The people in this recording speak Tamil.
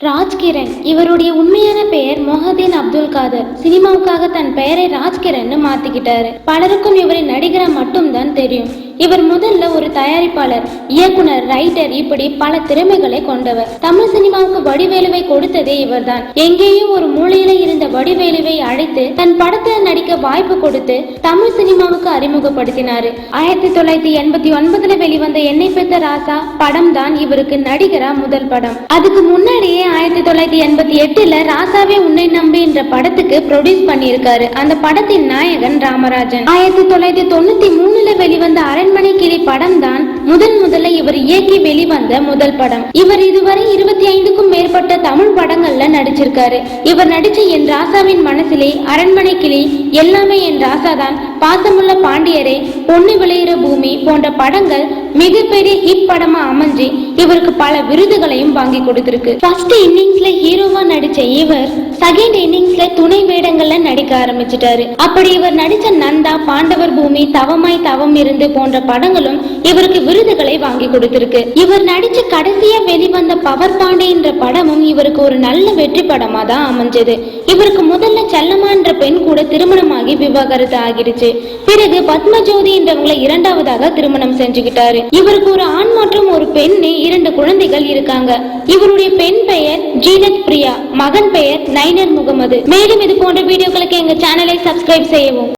ராஜ்கிரண் இவருடைய உண்மையான பெயர் மொஹதீன் அப்துல் காதர். சினிமாவுக்காக தன் பெயரை ராஜ்கிரண்னு மாத்திக்கிட்டாரு. பலருக்கும் இவரை நடிகரா மட்டும்தான் தெரியும். இவர் முதல்ல ஒரு தயாரிப்பாளர் இயக்குனர் ரைட்டர் இப்படி பல திறமைகளை கொண்டவர். தமிழ் சினிமாவுக்கு வடிவேலுவை கொடுத்ததே இவர்தான். எங்கேயோ ஒரு மூலையில இருந்த வடிவேலுவை அழைத்து தன் படத்தில் நடிக்க வாய்ப்பு கொடுத்து தமிழ் சினிமாவுக்கு அறிமுகப்படுத்தினாரு. ஆயிரத்தி தொள்ளாயிரத்தி எண்பத்தி ஒன்பதுல வெளிவந்த என்னை பெத்த ராசா படம் தான் இவருக்கு நடிகரா முதல் படம். அதுக்கு முன்னாடியே ஆயிரத்தி தொள்ளாயிரத்தி எண்பத்தி எட்டுல ராசாவே உன்னை நம்பி என்ற படத்துக்கு ப்ரொடியூஸ் பண்ணியிருக்காரு. அந்த படத்தின் நாயகன் ராமராஜன். ஆயிரத்தி தொள்ளாயிரத்தி தொண்ணூத்தி மூணுல வெளிவந்த அரண் படம் தான் முதன் முதல்ல இவர் இயக்கி வெளிவந்த முதல் படம். இவர் இதுவரை இருபத்தி ஐந்துக்கும் மேற்பட்ட தமிழ் படங்கள்ல நடிச்சிருக்காரு. இவர் நடிச்ச என் ராசாவின் மனசிலே அரண்மனை கிளி எல்லாமே என் ராசா தான் பாசமுள்ள பாண்டியரே பொண்ணு விளையிற பூமி போன்ற படங்கள் மிகப்பெரிய ஹிட் படமா அமைஞ்சு இவருக்கு பல விருதுகளையும் வாங்கி கொடுத்திருக்கு. ஃபர்ஸ்ட் இன்னிங்ஸ்ல ஹீரோவா நடிச்ச இவர் செகண்ட் இன்னிங்ஸ்ல துணை நடிக்க ஆரம்பிச்சிட்டாரு. அப்படி இவர் நடிச்ச நந்தா பாண்டவர் பூமி தவமாய் தவம் இருந்து போன்ற படங்களும் இவருக்கு விருதுகளை வாங்கி கொடுத்திருக்கு. இவர் நடிச்ச கடைசியா வெளிவந்த பவர் பாண்டே என்ற படமும் இவருக்கு ஒரு நல்ல வெற்றி படமா தான் அமைஞ்சது. இவருக்கு முதல்ல செல்லம்மா என்ற பெண் கூட திருமணமாகி விவாகரத்து ஆகிடுச்சு. பிறகு பத்மஜோதி என்றவங்களை இரண்டாவதாக திருமணம் செஞ்சுக்கிட்டாரு. இவருக்கு ஒரு ஆண் மற்றும் குழந்தைகள் இருக்காங்க. இவருடைய பெண் பெயர் ஜீனத் பிரியா மகன் பெயர் நைனர் முகமது. மேலும் இது போன்ற வீடியோக்களுக்கு எங்க சேனலை சப்ஸ்கிரைப் செய்யவும்.